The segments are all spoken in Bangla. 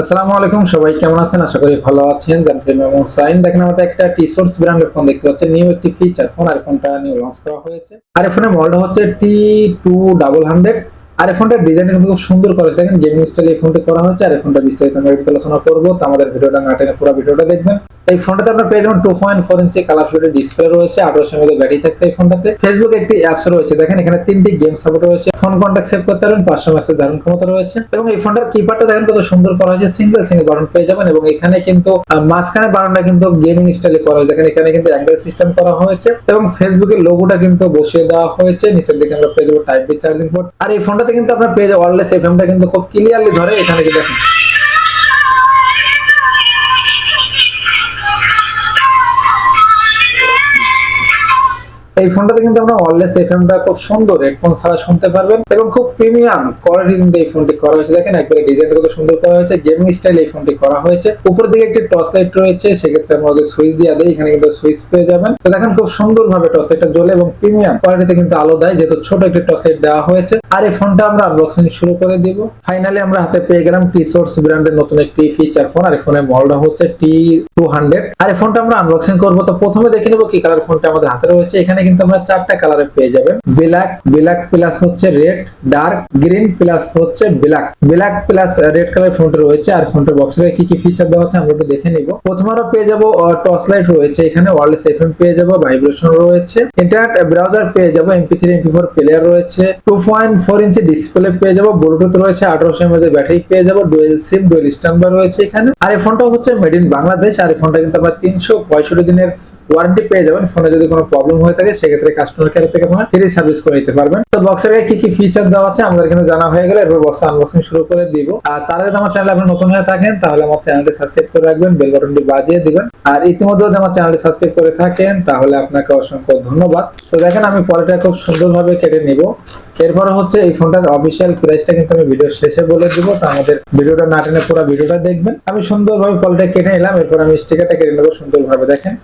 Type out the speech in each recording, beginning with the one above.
আসসালামু আলাইকুম, সবাই কেমন আছেন? আশা করি ভালো আছেন। জানতে এবং সাইন দেখেন, আমাদের একটা টি সোর্স ব্র্যান্ডের ফোন দেখতে পাচ্ছেন। নিউ একটি ফিচার ফোন আর ফোনটা নিউ লঞ্চ করা হয়েছে। আর এই ফোনের মডেলটা হচ্ছে টি টু ডাবল হান্ড্রেড আর এই ফোনটার ডিজাইন কিন্তু খুব সুন্দর করেছে। দেখেন গেমিং স্টাইলে এই ফোনটি করা হয়েছে। আর এই ফোনটা বিস্তারিত আমরা আলোচনা করব। তো আমাদের ভিডিওটা না টেনে পুরো ভিডিওটা দেখবেন। এই ফোনটাতে আপনার পেয়ে যাবেন two point four inch colour filter display রয়েছে, আঠারোশো এমএল ব্যাটারি থাকছে এই ফোনটাতে। ফেসবুক একটি অ্যাপস রয়েছে, দেখেন এখানে তিনটি গেম সাপোর্ট রয়েছে। ফোন কন্ট্যাক্ট সেভ করতে পারবেন পাঁচশো মেসেজ ধারণ ক্ষমতা রয়েছে। এবং এই ফোনটার কিপ্যাডটা দেখেন কত সুন্দর করা হয়েছে সিঙ্গেল সিঙ্গেল বাটন পেয়ে যাবেন এবং এখানে কিন্তু মাঝখানে বাটনটা কিন্তু গেমিং স্টাইলে করা হয়েছে। দেখেন এখানে কিন্তু অ্যাঙ্গেল সিস্টেম করা হয়েছে এবং ফেসবুকের লোগোটা কিন্তু বসিয়ে দেওয়া হয়েছে। নিচের দিকে আমরা পেয়ে যাব টাইপ বি চার্জিং পোর্ট আর এই ফোনটাতে কিন্তু আপনার পেয়ে যাব ওয়ারলেস এফএমটা কিন্তু খুব ক্লিয়ারলি ধরে এখানে দেখেন। এই ফোনটাতে কিন্তু আমরা ওয়ারলেস এফএমটা খুব সুন্দর হেডফোন ছাড়া শুনতে পারবেন এবং খুব প্রিমিয়াম কোয়ালিটি কিন্তু এই ফোনটি করা হয়েছে। দেখেন একবারে ডিজাইনটা কত সুন্দর করা হয়েছে গেমিং স্টাইল এই ফোনটি করা হয়েছে। উপর দিকে একটি টর্চ লাইট রয়েছে, সেক্ষেত্রে আমরা সুইচ দিয়ে দেয়, এখানে কিন্তু সুইচ পেয়ে যাবেন। তো দেখেন খুব সুন্দর ভাবে টর্চ লাইটটা জ্বলে এবং প্রিমিয়াম কোয়ালিটিতে কিন্তু আলো দেয়, যেহেতু ছোট একটি টর্চ লাইট দেওয়া হয়েছে। আর এই ফোনটা আমরা আনবক্সিং শুরু করে দিব। ফাইনালি আমরা হাতে পেয়ে গেলাম টি সোর্স ব্র্যান্ডের নতুন একটি ফিচার ফোন আর এই ফোনের মডেলটা হচ্ছে টি টু হান্ড্রেড আর এই ফোনটা আমরা আনবক্সিং করব। তো প্রথমে দেখে নেব কি কালার ফোনটা আমাদের হাতে রয়েছে। এখানে কিন্তু আমরা চারটা কালারে পেয়ে যাবেন ব্ল্যাক ব্ল্যাক প্লাস হচ্ছে রেড ডার্ক গ্রিন প্লাস হচ্ছে black black plus red colour ফোনটা রয়েছে আর ফোনটার বক্সে কি কি ফিচার দেওয়া আছে আমরা একটু দেখে নিব। প্রথমে আমরা পেয়ে যাব টর্চ লাইট রয়েছে এখানে ওয়ারলেস এফএম পেয়ে যাব ভাইব্রেশন রয়েছে। ইন্টারনেট ব্রাউজার পেয়ে যাব MP three MP four player রয়েছে। Two point four inch display পেয়ে যাব ব্লুটুথ রয়েছে, আঠারোশো এমএজ এর ব্যাটারি পেয়ে যাব ডুয়েল সিম ডুয়েল স্ট্যান্ডবার রয়েছে এখানে। আর এই ফোনটা হচ্ছে মেড ইন বাংলাদেশ আর এই ফোনটা কিন্তু আমরা তিনশো পঁয়ষট্টি দিনের ওয়ারেন্টি পেয়ে যাবেন। ফোনে যদি কোনো প্রবলেম হয়ে থাকে, সেক্ষেত্রে কাস্টমার কেয়ার থেকে আপনারা ফ্রি সার্ভিস করে নিতে পারবেন। তো বক্সের কি কি ফিচার দেওয়া আছে, আমাদের এখানে জানা হয়ে গেলে। এরপর বক্স আনবক্সিং শুরু করে দিব। আর তারা যদি আমার চ্যানেল আপনি নতুন হয়ে থাকেন, তাহলে আমার চ্যানেলটি সাবস্ক্রাইব করে রাখবেন বেল বাটনটি বাজিয়ে দিবেন। আর ইতিমধ্যে যদি আমার চ্যানেলটি সাবস্ক্রাইব করে থাকেন, তাহলে আপনাকে অসংখ্য ধন্যবাদ। তো দেখেন, আমি পলিটা খুব সুন্দরভাবে কেটে নিব। এরপরে হচ্ছে এই ফোনটার অফিসিয়াল প্রাইসটা কিন্তু আমি ভিডিও শেষে বলে দিব। তো আমাদের ভিডিওটা না টেনে পুরো ভিডিওটা দেখবেন। আমি সুন্দরভাবে পলিটা কেটে নিলাম। এরপর আমি স্টিকারটা কেটে নেব সুন্দরভাবে, দেখেন।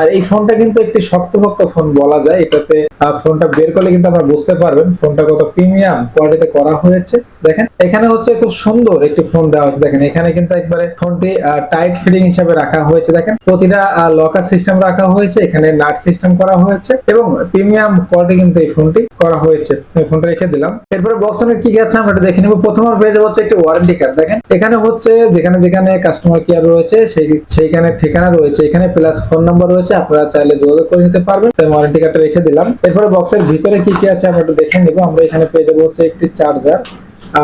আর এই ফোনটা কিন্তু একটি শক্তপোক্ত ফোন বলা যায়। এটাতে ফোনটা বের করলে কিন্তু আপনারা বুঝতে পারবেন ফোনটা কত প্রিমিয়াম কোয়ালিটিতে করা হয়েছে। দেখেন, এখানে হচ্ছে খুব সুন্দর একটি ফোন দেওয়া হয়েছে। দেখেন, এখানে কিন্তু একবারে ফোনটি টাইট ফিটিং হিসাবে রাখা হয়েছে। দেখেন, প্রতিটা লকার সিস্টেম রাখা হয়েছে। এখানে নাট সিস্টেম করা হয়েছে এবং প্রিমিয়াম কোয়ালিটি কিন্তু এই ফোনটি করা হয়েছে। আমি ফোনটা রেখে দিলাম। এরপরে বক্সনের কি আছে আমরা এটা দেখে নিব। প্রথম পেয়ে যাব হচ্ছে একটি ওয়ারেন্টি কার্ড দেখেন, এখানে হচ্ছে যেখানে যেখানে কাস্টমার কেয়ার রয়েছে, সেই, সেইখানে ঠিকানা রয়েছে। এখানে প্লাস ফোন নাম্বার রয়েছে। আপনারা চাইলে যোগাযোগ করে নিতে পারবেন। তাই ওয়ারেন্টি কার্ডটা রেখে দিলাম। এরপরে বক্সের ভিতরে কি কি আছে আমরা একটু দেখে নিব। আমরা এখানে পেয়ে যাব হচ্ছে একটি চার্জার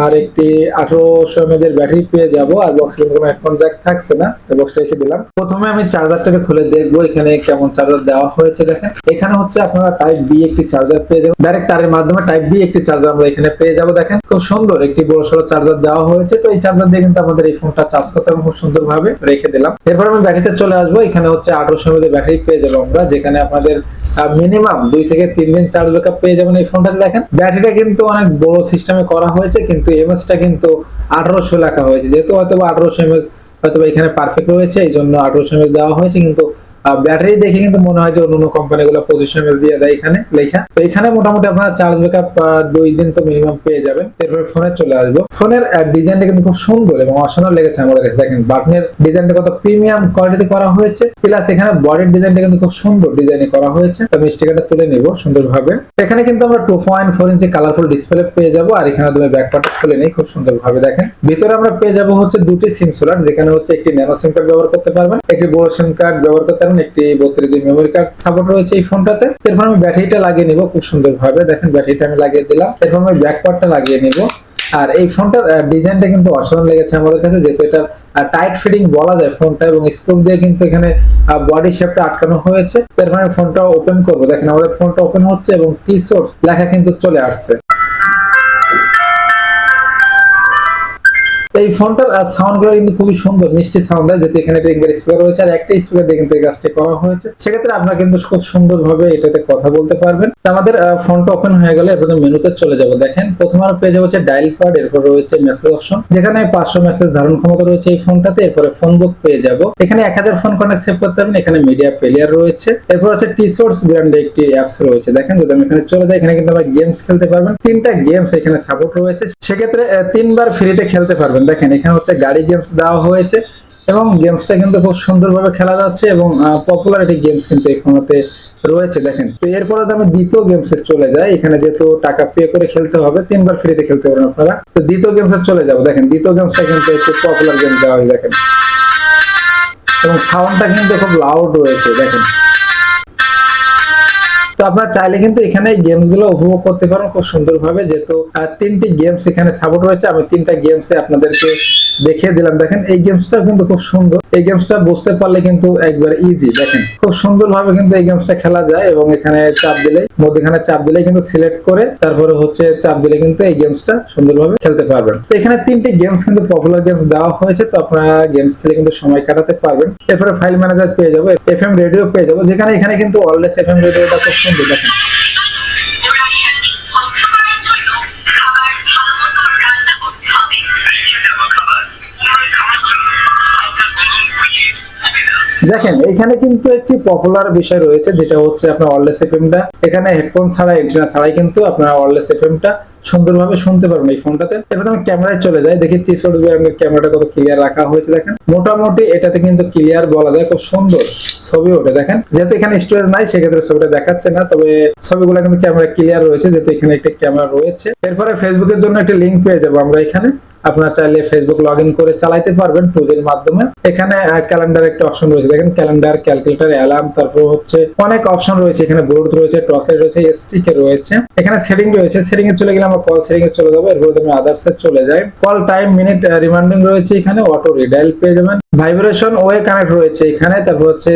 আর একটি আঠারোশো এমএজ এর ব্যাটারি পেয়ে যাব। আর বক্স কিন্তু কোনো হেডফোন জ্যাক থাকছে না, তো বক্সটা রেখে দিলাম। প্রথমে আমি চার্জারটাকে খুলে দেখব, এখানে কেমন চার্জার দেওয়া হয়েছে দেখেন। এখানে হচ্ছে আপনারা টাইপ বি একটি চার্জার পেয়ে যাবেন। ডাইরেক্ট তারের মাধ্যমে টাইপ বি একটি চার্জার আমরা এখানে পেয়ে যাব দেখেন। খুব সুন্দর, একটি বড় সড়ো চার্জার দেওয়া হয়েছে। তো এই চার্জার দিয়ে কিন্তু আমাদের এই ফোনটা চার্জ করতে খুব সুন্দর ভাবে রেখে দিলাম। এরপর আমি ব্যাটারিতে চলে আসব। এখানে হচ্ছে আঠারোশো এমএজ এর ব্যাটারি পেয়ে যাব আমরা, যেখানে আপনাদের মিনিমাম দুই থেকে তিন দিন চার্জ ব্যাকআপ পেয়ে যাবেন এই ফোনটা দেখেন ব্যাটারিটা কিন্তু অনেক বড় সিস্টেমে করা হয়েছে, কিন্তু এমএসটা কিন্তু আঠারোশো লেখা হয়েছে। যেহেতু হয়তো আঠারোশো এমএস হয়তো এখানে পারফেক্ট রয়েছে এই জন্য আঠারোশো এমএস দেওয়া হয়েছে, কিন্তু ব্যাটারি দেখে কিন্তু মনে হয় যে অন্য দিয়ে দেয় এখানে লেখা। তো এখানে মোটামুটি আপনারা চার্জ দুই দিন তো মিনিমাম পেয়ে যাবেন। এরপরে ফোনে চলে আসব। ফোনের ডিজাইনটা কিন্তু খুব সুন্দর এবং লেগেছে আমাদের কাছে। দেখেন বাটনের ডিজাইনটা কত প্রিমিয়াম কোয়ালিটি করা হয়েছে। প্লাস এখানে বডির ডিজাইনটা কিন্তু খুব সুন্দর ডিজাইনে করা হয়েছে। আমি স্টিকারটা তুলে এখানে কিন্তু আমরা two point four inch colourful display পেয়ে যাব। আর এখানে তুমি ব্যাক পার্ট খুলে নেই, খুব সুন্দরভাবে দেখেন। ভিতরে আমরা পেয়ে যাব হচ্ছে দুটি সিম সোলার যেখানে হচ্ছে একটি ন্যানো সিম কার্ড ব্যবহার করতে পারবেন, একটি বড় সিম কার্ড ব্যবহার করতে পারবেন একটি বত্রিশ জিবি মেমোরি কার্ড সাপোর্ট রয়েছে এই ফোনটাতে। এরপর আমি ব্যাটারিটা লাগিয়ে নিব খুব সুন্দরভাবে। দেখেন ব্যাটারিটা আমি লাগিয়ে দিলাম। এরপর আমি ব্যাক পার্টটা লাগিয়ে নিব। আর এই ফোনটার ডিজাইনটা কিন্তু অসাধারণ লেগেছে আমাদের কাছে, যেহেতু এটা টাইট ফিটিং বলা যায় ফোনটা এবং স্ক্রু দিয়ে কিন্তু এখানে বডি শেপটা আটকানো হয়েছে। এরপর আমি ফোনটা ওপেন করব। দেখেন আমাদের ফোনটা ওপেন হচ্ছে এবং টি সোর্স লেখা কিন্তু চলে আসছে। এই ফোনটার সাউন্ডগুলো কিন্তু খুবই সুন্দর, মিষ্টি সাউন্ড হয়, যেহেতু এখানে একটা স্পিকার রয়েছে, আর একটা স্পিকার দিয়ে কিন্তু কাজটি করা হয়েছে। সেক্ষেত্রে আপনারা কিন্তু খুব সুন্দর ভাবে এটাতে কথা বলতে পারবেন। আমাদের ফোনটা ওপেন হয়ে গেলে এরপরে মেনুতে চলে যাব। দেখেন, প্রথমে আমরা পেয়ে যাব হচ্ছে ডায়াল পার্ট এরপর রয়েছে মেসেজ অপশন যেখানে পাঁচশো মেসেজ ধারণ ক্ষমতা রয়েছে এই ফোনটাতে। এরপরে ফোন বুক পেয়ে যাব। এখানে এক হাজার ফোন কন্ট্যাক্ট সেভ করতে পারবেন, এখানে মিডিয়া প্লেয়ার রয়েছে। এরপর হচ্ছে টি সোর্স ব্র্যান্ডে একটি অ্যাপস রয়েছে। দেখেন, যদি আমি এখানে চলে যাই, এখানে কিন্তু আমরা গেমস খেলতে পারবেন। তিনটা গেমস এখানে সাপোর্ট রয়েছে। সেক্ষেত্রে তিনবার ফ্রিতে খেলতে পারবেন। দেখেন, এখানে হচ্ছে গাড়ি গেমস দেওয়া হয়েছে এবং গেমসটা কিন্তু খুব সুন্দরভাবে খেলা যাচ্ছে এবং পপুলার একটি গেমস কিন্তু ফোনেতে রয়েছে, দেখেন। তো এরপরে আমি দ্বিতীয় গেমসে চলে যাই। এখানে যেহেতু টাকা পে করে খেলতে হবে, তিনবার ফ্রিতে খেলতে পারেন আপনারা। তো দ্বিতীয় গেমসে চলে যাব। দেখেন, দ্বিতীয় গেমসটা কিন্তু একটু পপুলার গেম দেওয়া হয়, দেখেন। এবং সাউন্ডটা কিন্তু খুব লাউড রয়েছে, দেখেন। তো আপনারা চাইলে কিন্তু এখানে গেমসগুলো উপভোগ করতে পারেন খুব সুন্দরভাবে। যেহেতু তিনটি গেমস এখানে সাপোর্ট রয়েছে, আমি তিনটা গেমসে আপনাদেরকে দেখিয়ে দিলাম। দেখেন, এই গেমসটা কিন্তু খুব সুন্দর। এই গেমসটা বুঝতে পারলে কিন্তু একবার ইজি দেখেন, খুব সুন্দরভাবে কিন্তু এই গেমসটা খেলা যায় এবং এখানে চাপ দিলে, মধ্যখানে চাপ দিলে কিন্তু সিলেক্ট করে, তারপরে হচ্ছে চাপ দিলে কিন্তু এই গেমসটা সুন্দরভাবে খেলতে পারবেন। তো এখানে তিনটি গেমস কিন্তু পপুলার গেমস দেওয়া হয়েছে, তো আপনারা গেমস খেলে কিন্তু সময় কাটাতে পারবেন। এরপরে ফাইল ম্যানেজার পেয়ে যাব এফ এম রেডিও পেয়ে যাব, যেখানে, এখানে কিন্তু অললেস এফ এম রেডিওটা খুব সুন্দর। দেখেন দেখেন, এখানে কিন্তু একটি পপুলার বিষয় রয়েছে, যেটা হচ্ছে আপনার ওয়ারলেস এফএমটা এখানে হেডফোন ছাড়া এন্টিনা ছাড়াই কিন্তু আপনার ওয়ারলেস এফএমটা সুন্দরভাবে শুনতে পারবেন এই ফোনটাতে এবার আমি ক্যামেরায় চলে যাই, দেখি ত্রিশ ব্র্যান্ডের ক্যামেরাটা কত ক্লিয়ার রাখা হয়েছে, দেখেন। মোটামুটি এটাতে কিন্তু ক্লিয়ার বলা যায়, খুব সুন্দর ছবি ওঠে, দেখেন। যেহেতু এখানে স্টোরেজ নাই, সেক্ষেত্রে ছবিটা দেখাচ্ছে না, তবে ছবিগুলো কিন্তু ক্যামেরা ক্লিয়ার রয়েছে, যেহেতু এখানে একটি ক্যামেরা রয়েছে। এরপরে ফেসবুকের জন্য একটি লিঙ্ক পেয়ে যাব আমরা এখানে। আপনারা চাইলে ফেসবুক লগ ইন করে চালাইতে পারবেন টুজের মাধ্যমে। এখানে ক্যালেন্ডার একটা অপশন রয়েছে। দেখেন ক্যালেন্ডার ক্যালকুলেটর অ্যালার্ম তারপর হচ্ছে অনেক অপশন রয়েছে। এখানে ব্লুটুথ রয়েছে টর্চ লাইট রয়েছে এসটিকে রয়েছে। এখানে সেটিং রয়েছে। সেটিং এ চলে গেলে আমরা কল সেটিং এ চলে যাব। এরপর আমি আদার্স এ চলে যাই কল টাইম মিনিট রিমাইন্ডিং রয়েছে এখানে। অটো রিডাইল পেয়ে যাবেন। ভাইব্রেশন ওয়ে কানেক্ট রয়েছে এখানে। তারপর হচ্ছে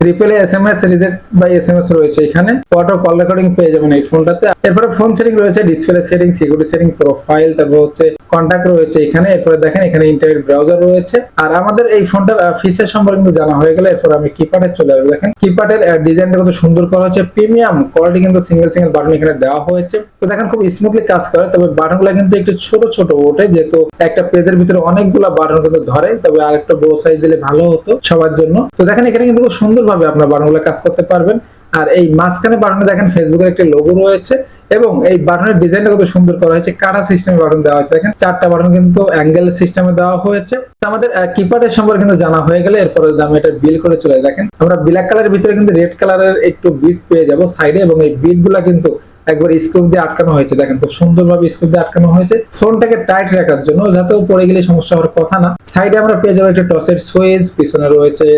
reply S M S reject by S M S রয়েছে এখানে। অটো কল রেকর্ডিং পেয়ে যাবেন এই ফোনটাতে। এরপরে ফোন সেটিং রয়েছে display setting security setting profile তারপর হচ্ছে কন্টাক্ট রয়েছে এখানে। এরপরে দেখেন এখানে ইন্টারনেট ব্রাউজার রয়েছে। আর আমাদের এই ফোনটার ফিচার সম্পর্কে কিন্তু জানা হয়ে গেলে এরপর আমি কিপ্যাডে চলে আসব। দেখেন কিপ্যাডের ডিজাইনটা কত সুন্দর করা হচ্ছে প্রিমিয়াম কোয়ালিটি কিন্তু সিঙ্গেল সিঙ্গেল বাটন এখানে দেওয়া হয়েছে। তো দেখেন খুব স্মুথলি কাজ করে, তবে বাটনগুলো কিন্তু একটু ছোট ছোট ওঠে। যেহেতু একটা পেজের ভিতরে অনেকগুলো বাটন কিন্তু ধরে, তবে আরেকটা বড় সাইজ দিলে ভালো হতো সবার জন্য। তো দেখেন এখানে কিন্তু খুব সুন্দরভাবে আপনার বাটনগুলো কাজ করতে পারবেন। আর এই মাঝখানে বাটনে দেখেন ফেসবুকের একটি লোগো রয়েছে এবং এই বাটনের ডিজাইনটা কত সুন্দর করা হয়েছে। কাটা সিস্টেমে বাটন দেওয়া হয়েছে? দেখেন চারটা বাটন কিন্তু অ্যাঙ্গেল সিস্টেমে দেওয়া হয়েছে। আমাদের কিপ্যাডের সম্পর্কে কিন্তু জানা হয়ে গেলে এরপরে যদি আমি এটা বিল করে চলে দেখেন। আমরা ব্ল্যাক কালারের ভিতরে কিন্তু রেড কালারের একটু বিট পেয়ে যাব সাইডে এবং এই বিটগুলা কিন্তু একবার স্ক্রুপ দিয়ে আটকানো হয়েছে। দেখেন খুব সুন্দরভাবে স্ক্রুপ দিয়ে আটকানো হয়েছে। ফোনটাকে টাইট রাখার জন্য, যাতে পড়ে গেলে সমস্যা হওয়ার কথা না। সাইডে আমরা পেয়ে যাব একটা টসের সুইচ পিছনে রয়েছে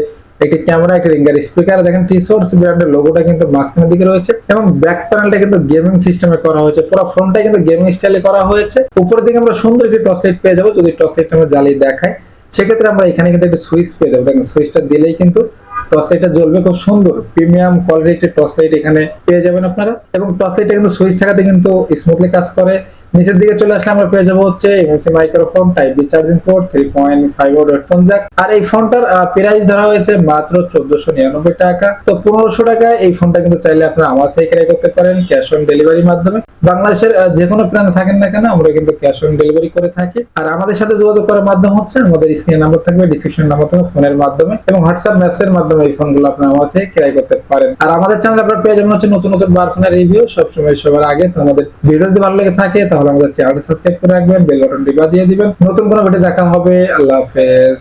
একটি ক্যামেরা একটি রিঙ্গার স্পিকার দেখেন টিসোর্স ব্র্যান্ডের লোগোটা কিন্তু মাঝখানের দিকে রয়েছে এবং ব্যাক প্যানেলটা কিন্তু গেমিং সিস্টেমে করা হয়েছে। পুরো ফোনটা কিন্তু গেমিং স্টাইলে করা হয়েছে। উপরের দিকে আমরা সুন্দর একটি টস লাইট পেয়ে যাব। যদি টস লাইটটা আমরা জ্বালিয়ে দেখাই, সেক্ষেত্রে আমরা এখানে কিন্তু একটা সুইচ পেয়ে যাব। দেখেন সুইচটা দিলেই কিন্তু টর্চ লাইটটা জ্বলবে খুব সুন্দর। প্রিমিয়াম কোয়ালিটি একটি টর্চ লাইট এখানে পেয়ে যাবেন আপনারা। এবং টর্চ লাইটটা কিন্তু সুইচ থাকাতে কিন্তু স্মুথলি কাজ করে। নিচের দিকে চলে আসলে আমরা পেয়ে যাব হচ্ছে MAC microphone type B charging port three point five watt headphone jack আর এই ফোনটার প্রাইস ধরা হয়েছে মাত্র চোদ্দশো নিরানব্বই টাকা। তো পনেরোশো টাকায় এই ফোনটা কিন্তু চাইলে আপনারা আমার থেকে ক্রয় করতে পারেন ক্যাশ অন ডেলিভারির মাধ্যমে। বাংলাদেশের যে কোনো প্ল্যানে থাকেন না কেন, আমরা কিন্তু ক্যাশ অন ডেলিভারি করে থাকি। আর আমাদের সাথে যোগাযোগ করার মাধ্যম হচ্ছে, আমাদের স্ক্রিনের নাম্বার থাকবে ডিসক্রিপশন নাম্বার থাকবে ফোনের মাধ্যমে। এবং হোয়াটসঅ্যাপ মেসেজের মাধ্যমে এই ফোনগুলো আপনারা আমার থেকে ক্রয় করতে পারেন। আর আমাদের চ্যানেল আপনারা পেয়ে যাবেন হচ্ছে নতুন নতুন বার ফোনের রিভিউ সবসময় সবার আগে তো আমাদের ভিডিও যদি ভালো লেগে থাকে তাহলে আমাদের চ্যানেলটা সাবস্ক্রাইব করে রাখবেন বেল বাটনটি বাজিয়ে দিবেন। নতুন কোনো ভিডিও দেখা হবে, আল্লাহ হাফেজ।